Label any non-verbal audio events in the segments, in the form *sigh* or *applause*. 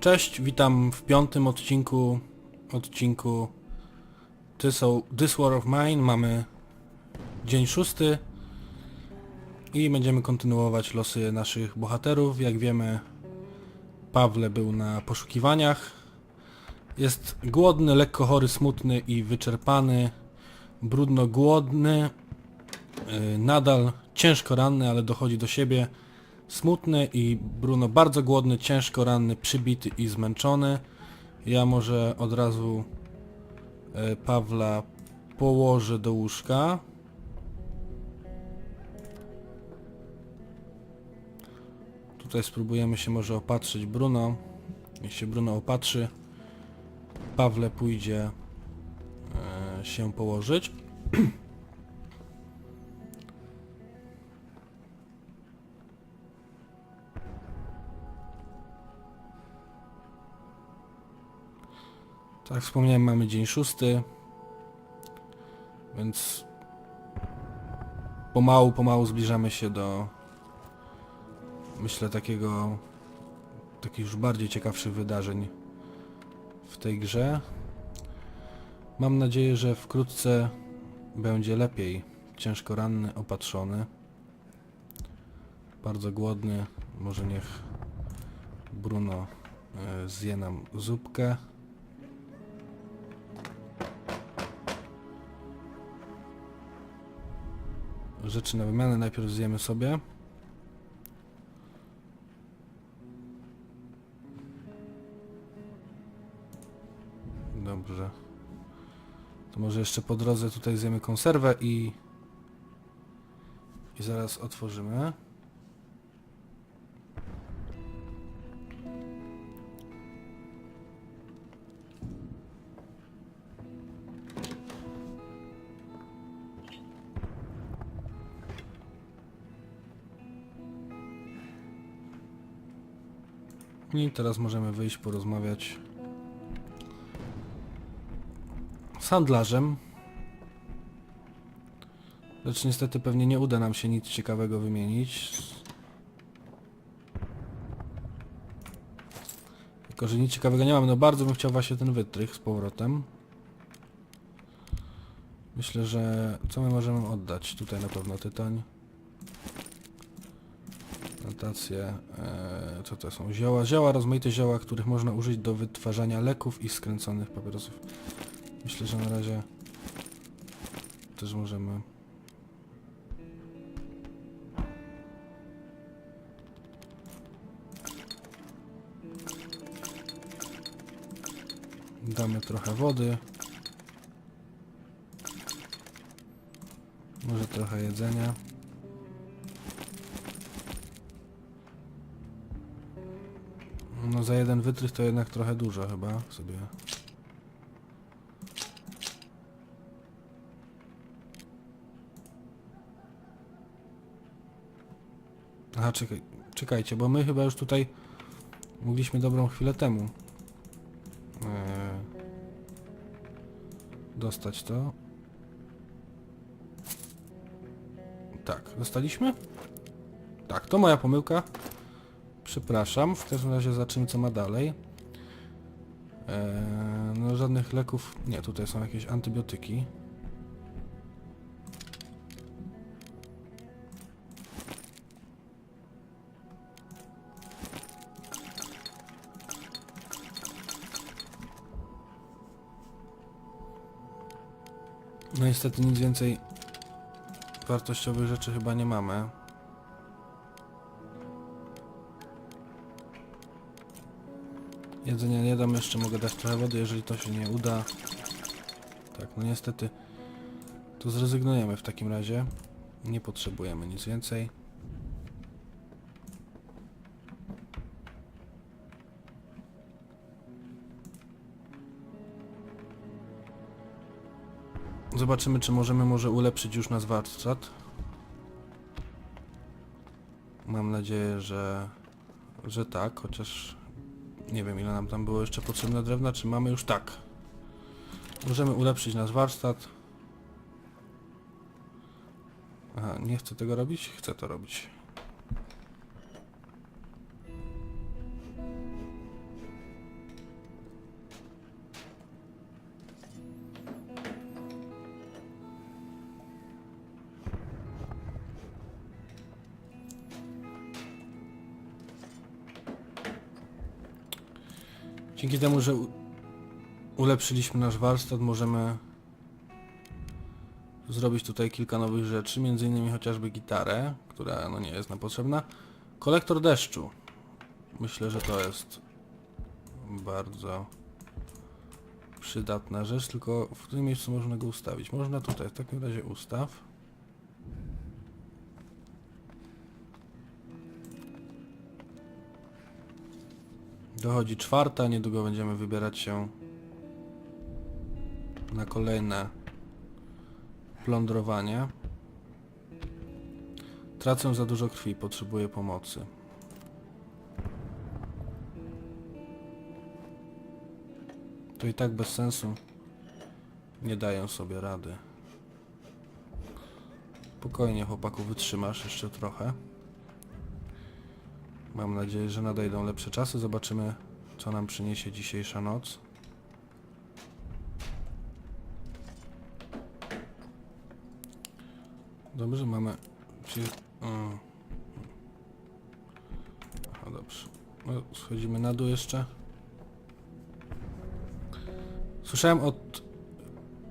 Cześć, witam w piątym odcinku odcinku This, This War of Mine. Mamy dzień szósty i będziemy kontynuować losy naszych bohaterów. Jak wiemy, Pawle był na poszukiwaniach. Jest głodny, lekko chory, smutny i wyczerpany. Brudno głodny. Yy, nadal ciężko ranny, ale dochodzi do siebie. Smutny i Bruno bardzo głodny, ciężko ranny, przybity i zmęczony. Ja może od razu e, Pawla położę do łóżka. Tutaj spróbujemy się może opatrzyć Bruno. Niech się Bruno opatrzy. Pawle pójdzie e, się położyć. *clears throat* Tak wspomniałem, mamy dzień szósty, więc pomału, pomału zbliżamy się do, myślę, takiego, takich już bardziej ciekawszych wydarzeń w tej grze. Mam nadzieję, że wkrótce będzie lepiej. Ciężko ranny, opatrzony. Bardzo głodny. Może niech Bruno e, zje nam zupkę. Rzeczy na wymianę. Najpierw zjemy sobie. Dobrze. To może jeszcze po drodze tutaj zjemy konserwę i... I zaraz otworzymy. I teraz możemy wyjść porozmawiać z handlarzem. Lecz niestety pewnie nie uda nam się nic ciekawego wymienić. Tylko, że nic ciekawego nie mam. No bardzo bym chciał właśnie ten wytrych z powrotem. Myślę, że... Co my możemy oddać? Tutaj na pewno tytoń. Notacje, e, co to są? Zioła, zioła, rozmaite zioła, których można użyć do wytwarzania leków i skręconych papierosów. Myślę, że na razie też możemy... Damy trochę wody. Może trochę jedzenia. No za jeden wytrych to jednak trochę dużo chyba sobie. Aha, czekaj, czekajcie, bo my chyba już tutaj mogliśmy dobrą chwilę temu eee, dostać to. Tak, dostaliśmy? Tak, to moja pomyłka. Przepraszam, w każdym razie zobaczymy co ma dalej. Eee, no żadnych leków... Nie, tutaj są jakieś antybiotyki. No niestety nic więcej wartościowych rzeczy chyba nie mamy. Jedzenia nie dam, jeszcze mogę dać trochę wody, jeżeli to się nie uda. Tak, no niestety to zrezygnujemy w takim razie. Nie potrzebujemy nic więcej. Zobaczymy, czy możemy może ulepszyć już nasz warsztat. Mam nadzieję, że, że tak, chociaż nie wiem ile nam tam było jeszcze potrzebne drewna, czy mamy już tak. Możemy ulepszyć nasz warsztat. Aha, nie chcę tego robić? Chcę to robić. Dzięki temu, że ulepszyliśmy nasz warsztat, możemy zrobić tutaj kilka nowych rzeczy, między innymi chociażby gitarę, która no nie jest nam potrzebna. Kolektor deszczu. Myślę, że to jest bardzo przydatna rzecz, tylko w którym miejscu można go ustawić? Można tutaj, w takim razie ustaw. Dochodzi czwarta, niedługo będziemy wybierać się na kolejne plądrowanie. Tracę za dużo krwi, potrzebuję pomocy. To i tak bez sensu. Nie dają sobie rady. Spokojnie chłopaku, wytrzymasz jeszcze trochę. Mam nadzieję, że nadejdą lepsze czasy. Zobaczymy, co nam przyniesie dzisiejsza noc. Dobrze, mamy... O. Aha, dobrze. No, schodzimy na dół jeszcze. Słyszałem od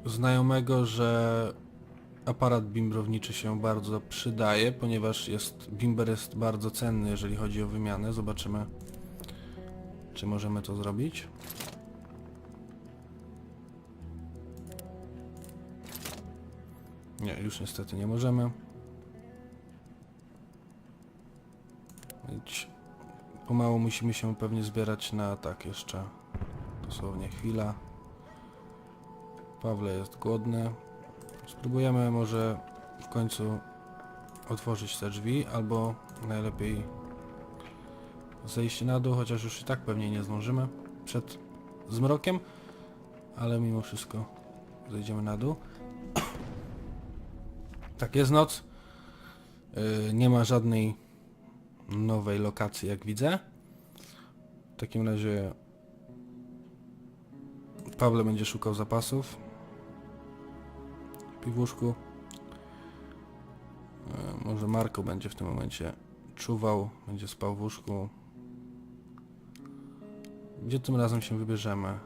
znajomego, że aparat bimbrowniczy się bardzo przydaje, ponieważ jest bimber jest bardzo cenny, jeżeli chodzi o wymianę. Zobaczymy, czy możemy to zrobić. Nie, już niestety nie możemy. Pomału musimy się pewnie zbierać na tak jeszcze. Dosłownie chwila. Pawle jest głodny. Spróbujemy może w końcu otworzyć te drzwi, albo najlepiej zejść na dół, chociaż już i tak pewnie nie zdążymy przed zmrokiem, ale mimo wszystko zejdziemy na dół. *clears throat* Tak, jest noc. Yy, nie ma żadnej nowej lokacji, jak widzę. W takim razie Pawle będzie szukał zapasów. Łóżku. E, Może Marko będzie w tym momencie czuwał, będzie spał w łóżku. Gdzie tym razem się wybierzemy?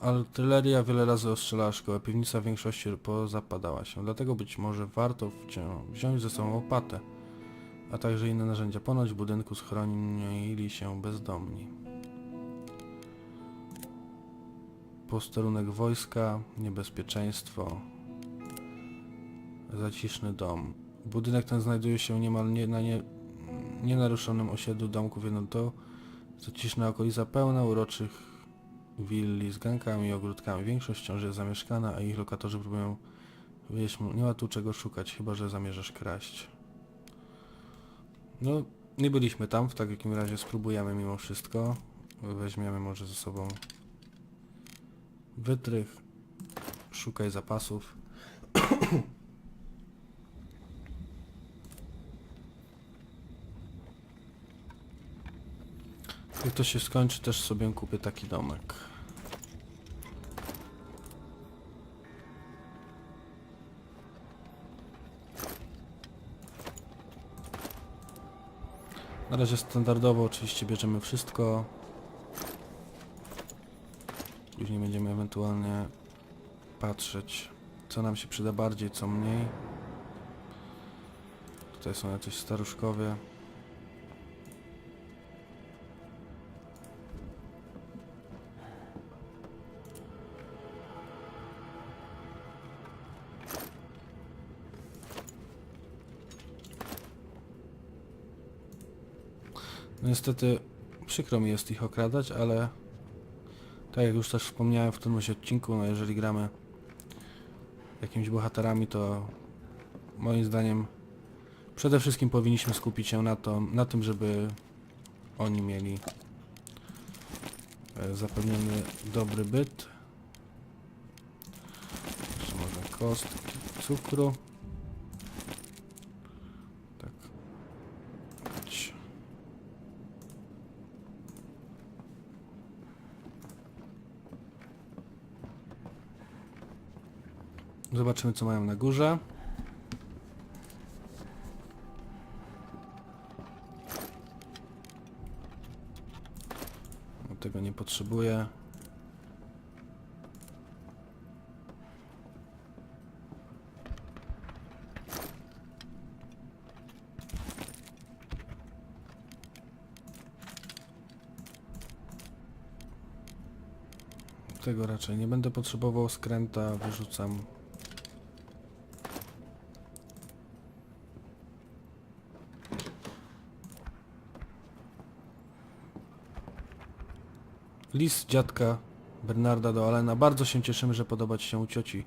Artyleria wiele razy ostrzelała szkołę, piwnica w większości pozapadała się, dlatego być może warto wziąć ze sobą łopatę, a także inne narzędzia. Ponoć w budynku schronili się bezdomni. Posterunek wojska, niebezpieczeństwo, zaciszny dom. Budynek ten znajduje się niemal nie, na nie, nienaruszonym osiedlu domków jednoto. Zaciszna okolica pełna uroczych willi z gankami i ogródkami. Większość wciąż jest zamieszkana, a ich lokatorzy próbują wyjeść. Nie ma tu czego szukać, chyba że zamierzasz kraść. No, nie byliśmy tam, w takim razie spróbujemy mimo wszystko. Weźmiemy może ze sobą wytrych. Szukaj zapasów. Jak to się skończy, też sobie kupię taki domek. Na razie standardowo oczywiście bierzemy wszystko. Później będziemy ewentualnie patrzeć, co nam się przyda bardziej, co mniej. Tutaj są jacyś staruszkowie. No niestety przykro mi jest ich okradać, ale tak jak już też wspomniałem w którymś odcinku, no jeżeli gramy jakimiś bohaterami, to moim zdaniem przede wszystkim powinniśmy skupić się na, to, na tym, żeby oni mieli e, zapewniony dobry byt. Jeszcze może kostki cukru. Zobaczymy co mają na górze. No, tego nie potrzebuję. Tego raczej nie będę potrzebował skręta, wyrzucam List dziadka Bernarda do Alena. Bardzo się cieszymy, że podoba Ci się u cioci.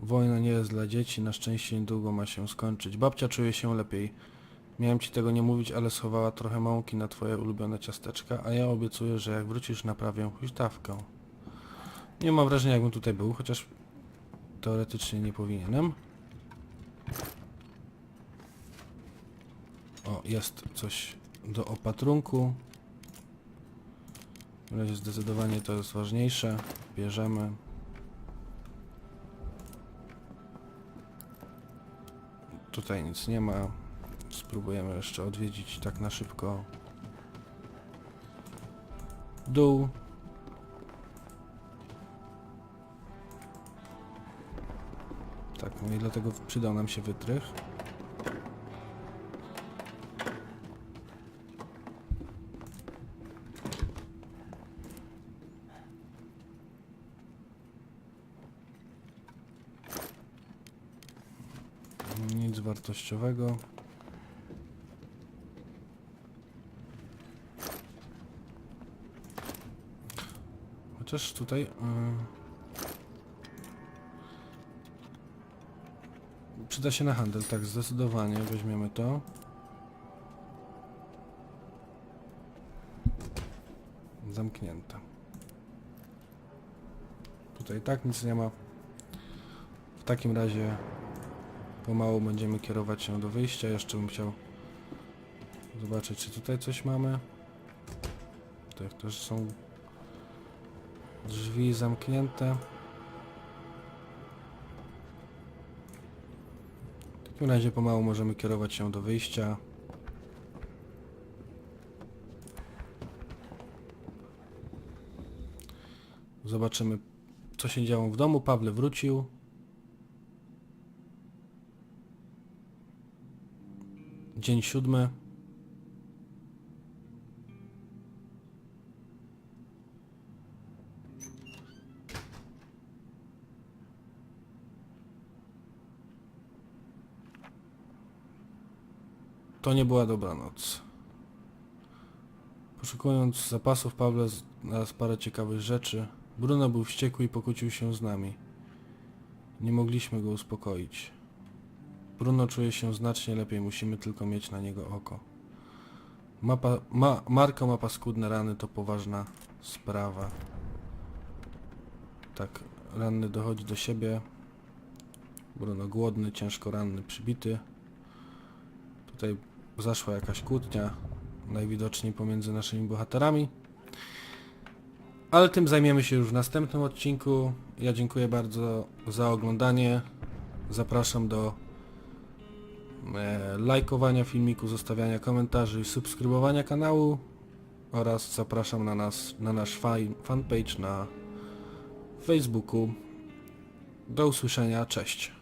Wojna nie jest dla dzieci, na szczęście niedługo ma się skończyć. Babcia czuje się lepiej. Miałem Ci tego nie mówić, ale schowała trochę mąki na Twoje ulubione ciasteczka, a ja obiecuję, że jak wrócisz naprawię huśtawkę. Nie mam wrażenia, jakbym tutaj był, chociaż teoretycznie nie powinienem. O, jest coś do opatrunku. Razie zdecydowanie to jest ważniejsze. Bierzemy. Tutaj nic nie ma. Spróbujemy jeszcze odwiedzić tak na szybko. Dół. Tak, no i dlatego przydał nam się wytrych. Wartościowego. Chociaż tutaj... Yy... Przyda się na handel, tak, zdecydowanie. Weźmiemy to. Zamknięte. Tutaj tak nic nie ma. W takim razie pomału będziemy kierować się do wyjścia. Jeszcze bym chciał zobaczyć, czy tutaj coś mamy. Tutaj też są drzwi zamknięte. W takim razie pomału możemy kierować się do wyjścia. Zobaczymy, co się działo w domu. Pawle wrócił. Dzień siódmy. To nie była dobranoc. Poszukując zapasów, Pawle znalazł parę ciekawych rzeczy. Bruno był wściekły i pokłócił się z nami. Nie mogliśmy go uspokoić. Bruno czuje się znacznie lepiej, musimy tylko mieć na niego oko. Mapa, ma, Marko ma paskudne rany, to poważna sprawa. Tak, ranny dochodzi do siebie. Bruno głodny, ciężko ranny, przybity. Tutaj zaszła jakaś kłótnia, najwidoczniej pomiędzy naszymi bohaterami. Ale tym zajmiemy się już w następnym odcinku. Ja dziękuję bardzo za oglądanie. Zapraszam do lajkowania filmiku, zostawiania komentarzy i subskrybowania kanału oraz zapraszam na nas, na nasz fan, fanpage na Facebooku. Do usłyszenia, cześć.